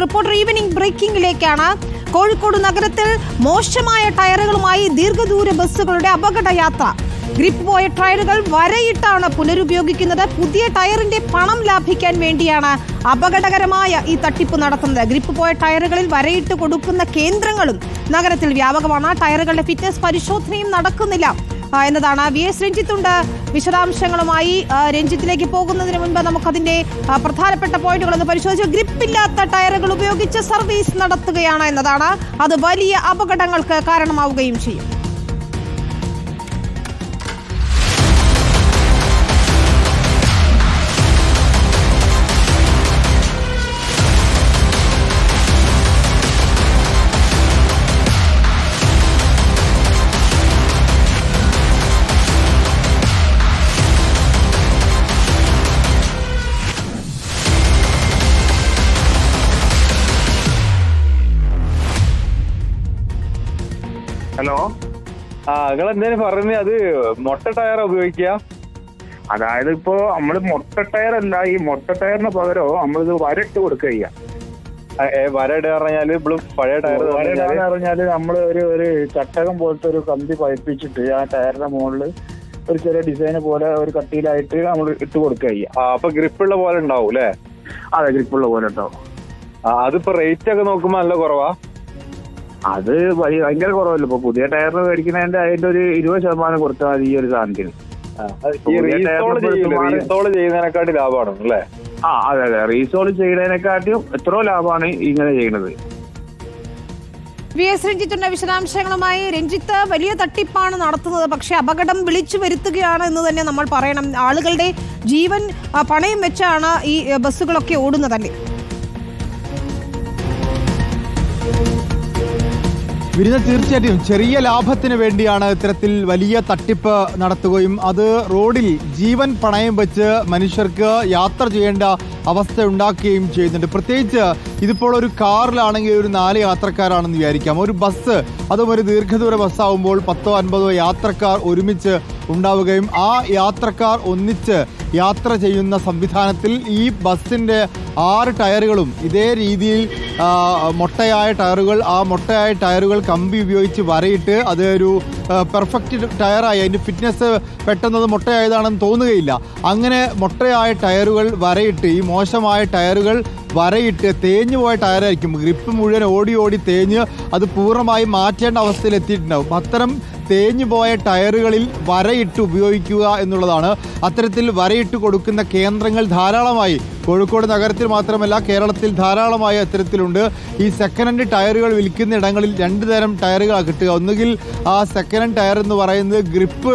Reporter evening ബ്രേക്കിംഗിലേക്കാണ്. Kozhikode നഗരത്തിൽ മോശമായ ടയറുകളുമായി ദീർഘദൂര ബസ്സുകളുടെ അപകടയാത്ര. ഗ്രിപ്പ് പോയ ടയറുകൾ വരയിട്ടാണ് പുനരുപയോഗിക്കുന്നത്. പുതിയ ടയറിന്റെ പണം ലാഭിക്കാൻ വേണ്ടിയാണ് അപകടകരമായ ഈ തട്ടിപ്പ് നടത്തുന്നത്. ഗ്രിപ്പ് പോയ ടയറുകളിൽ വരയിട്ട് കൊടുക്കുന്ന കേന്ദ്രങ്ങളും നഗരത്തിൽ വ്യാപകമാണ്. ടയറുകളുടെ ഫിറ്റ്നസ് പരിശോധനയും നടക്കുന്നില്ല. എന്നതാണ് വി എസ് രഞ്ജിത്തുണ്ട്. വിശദാംശങ്ങളുമായി രഞ്ജിത്തിലേക്ക് പോകുന്നതിന് മുൻപ് നമുക്കതിന്റെ പ്രധാനപ്പെട്ട പോയിന്റുകളൊന്ന് പരിശോധിച്ച്. ഗ്രിപ്പില്ലാത്ത ടയറുകൾ ഉപയോഗിച്ച് സർവീസ് നടത്തുകയാണ് എന്നതാണ്. അത് വലിയ അപകടങ്ങൾക്ക് കാരണമാവുകയും ചെയ്യും. ഹലോ? ആ നിങ്ങൾ എന്തേലും പറയുന്നത് അത് മൊട്ട ടയർ ഉപയോഗിക്കുക. അതായത് ഇപ്പോ നമ്മൾ മൊട്ട ടയർ അല്ല ഈ മൊട്ട ടയറിന് പകരം നമ്മളിത് വരട്ട് കൊടുക്കുക ചെയ്യാം. ആ, വരയിടുക പറഞ്ഞാൽ ഇപ്പോഴും പഴയ ടയർ വരടാന്ന് പറഞ്ഞാൽ? നമ്മൾ ഒരു ഒരു ചട്ടകം പോലത്തെ ഒരു കമ്പി പഴിപ്പിച്ചിട്ട് ആ ടയറിന്റെ മുകളിൽ ഒരു ചെറിയ ഡിസൈന് പോലെ ഒരു കട്ടിയിലായിട്ട് നമ്മൾ ഇട്ട് കൊടുക്കുക ചെയ്യാം. അപ്പൊ ഗ്രിപ്പുള്ള പോലെ ഉണ്ടാവും അല്ലേ? അതെ ഗ്രിപ്പുള്ള പോലെ ഉണ്ടാവും. ആ, അതിപ്പോ റേറ്റ് ഒക്കെ നോക്കുമ്പോ നല്ല കുറവാ? അത് ഭയ- ഭയങ്കര കുറവല്ലോ. ഇപ്പൊ പുതിയ ടയർ മേടിക്കുന്നതിന്റെ അതിന്റെ ഒരു ഇരുപത് ശതമാനം കൊടുത്താൽ മതി ഈ ഒരു സാധനത്തിന്. ചെയ്യുന്നതിനെക്കാട്ടി ലാഭമാണ് അല്ലേ? ആ അതെ അതെ. റീസോൾ ചെയ്യുന്നതിനെക്കാട്ടിയും എത്രയോ ലാഭമാണ് ഇങ്ങനെ ചെയ്യുന്നത്. വി എസ് രഞ്ജിത്തിന്റെ വിശദാംശങ്ങളുമായി രഞ്ജിത്ത് വലിയ തട്ടിപ്പാണ് നടത്തുന്നത്. പക്ഷേ അപകടം വിളിച്ചു വരുത്തുകയാണ് എന്ന് തന്നെ നമ്മൾ പറയണം. ആളുകളുടെ ജീവൻ പണയം വെച്ചാണ് ഈ ബസ്സുകളൊക്കെ ബസ്സുകളൊക്കെ ഓടുന്നതല്ലേ വിരുന്ന തീർച്ചയായിട്ടും ചെറിയ ലാഭത്തിന് വേണ്ടിയാണ് ഇത്തരത്തിൽ വലിയ തട്ടിപ്പ് നടത്തുകയും അത് റോഡിൽ ജീവൻ പണയം വെച്ച് മനുഷ്യർക്ക് യാത്ര ചെയ്യേണ്ട അവസ്ഥ ഉണ്ടാക്കുകയും ചെയ്യുന്നുണ്ട്. പ്രത്യേകിച്ച് ഇതിപ്പോൾ ഒരു കാറിലാണെങ്കിൽ ഒരു നാല് യാത്രക്കാരാണെന്ന് വിചാരിക്കാം. ഒരു ബസ് അതും ഒരു ദീർഘദൂര ബസ്സാവുമ്പോൾ പത്തോ അൻപതോ യാത്രക്കാർ ഒരുമിച്ച് ഉണ്ടാവുകയും ആ യാത്രക്കാർ ഒന്നിച്ച് യാത്ര ചെയ്യുന്ന സംവിധാനത്തിൽ ഈ ബസ്സിന്റെ ആറ് ടയറുകളും ഇതേ രീതിയിൽ മൊട്ടയായ ടയറുകൾ ആ മൊട്ടയായ ടയറുകൾ കമ്പി ഉപയോഗിച്ച് വരയിട്ട് അത് ഒരു പെർഫെക്റ്റ് ടയറായി. അതിന്റെ ഫിറ്റ്നസ് പെട്ടെന്ന് അത് മൊട്ടയായതാണെന്ന് തോന്നുകയില്ല. അങ്ങനെ മൊട്ടയായ ടയറുകൾ വരയിട്ട് ഈ മോശമായ ടയറുകൾ വരയിട്ട് തേഞ്ഞു പോയ ടയറായിരിക്കും. ഗ്രിപ്പ് മുഴുവൻ ഓടി ഓടി തേഞ്ഞ് അത് പൂർണമായി മാറ്റേണ്ട അവസ്ഥയിൽ എത്തിയിട്ടുണ്ടാവും. അത്തരം തേഞ്ഞു പോയ ടയറുകളിൽ വരയിട്ട് ഉപയോഗിക്കുക എന്നുള്ളതാണ്. അത്തരത്തിൽ വരയിട്ട് കൊടുക്കുന്ന കേന്ദ്രങ്ങൾ ധാരാളമായി. കോഴിക്കോട് നഗരത്തിൽ മാത്രമല്ല കേരളത്തിൽ ധാരാളമായ ഇത്തരത്തിലുണ്ട്. ഈ സെക്കൻഡ് ഹാൻഡ് ടയറുകൾ വിൽക്കുന്ന ഇടങ്ങളിൽ രണ്ട് തരം ടയറുകളാണ് കിട്ടുക. ഒന്നുകിൽ ആ സെക്കൻഡ് ഹാൻഡ് ടയർ എന്ന് പറയുന്നത് ഗ്രിപ്പ്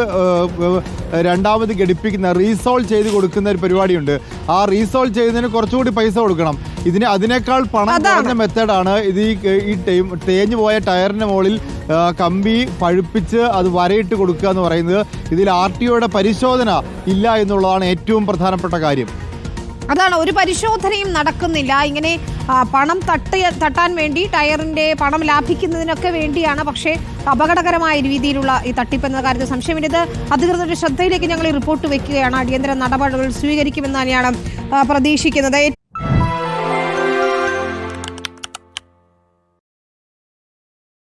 രണ്ടാമത് ഘടിപ്പിക്കുന്ന റീസോൾ ചെയ്ത് കൊടുക്കുന്ന ഒരു പരിപാടിയുണ്ട്. ആ റീസോൾ ചെയ്യുന്നതിന് കുറച്ചുകൂടി പൈസ കൊടുക്കണം. ഇതിന് അതിനേക്കാൾ പണം. കുറഞ്ഞ മെത്തേഡാണ് ഇത് ഈ തേഞ്ഞു പോയ ടയറിന്റെ മുകളിൽ കമ്പി പഴുപ്പിച്ച് അത് വരയിട്ട് കൊടുക്കുക എന്ന് പറയുന്നത് ഇതിൽ ആർ ടി ഒയുടെ പരിശോധന ഇല്ല എന്നുള്ളതാണ് ഏറ്റവും പ്രധാനപ്പെട്ട കാര്യം. അതാണ് ഒരു പരിശോധനയും നടക്കുന്നില്ല. ഇങ്ങനെ പണം തട്ട് തട്ടാൻ വേണ്ടി ടയറിന്റെ പണം ലാഭിക്കുന്നതിനൊക്കെ വേണ്ടിയാണ് പക്ഷേ അപകടകരമായ രീതിയിലുള്ള ഈ തട്ടിപ്പ് എന്ന കാര്യത്തിൽ സംശയമില്ല ഇത് അധികൃതരുടെ ശ്രദ്ധയിലേക്ക് ഞങ്ങൾ ഈ റിപ്പോർട്ട് വെക്കുകയാണ്. അടിയന്തര നടപടികൾ സ്വീകരിക്കുമെന്ന് തന്നെയാണ് പ്രതീക്ഷിക്കുന്നത്.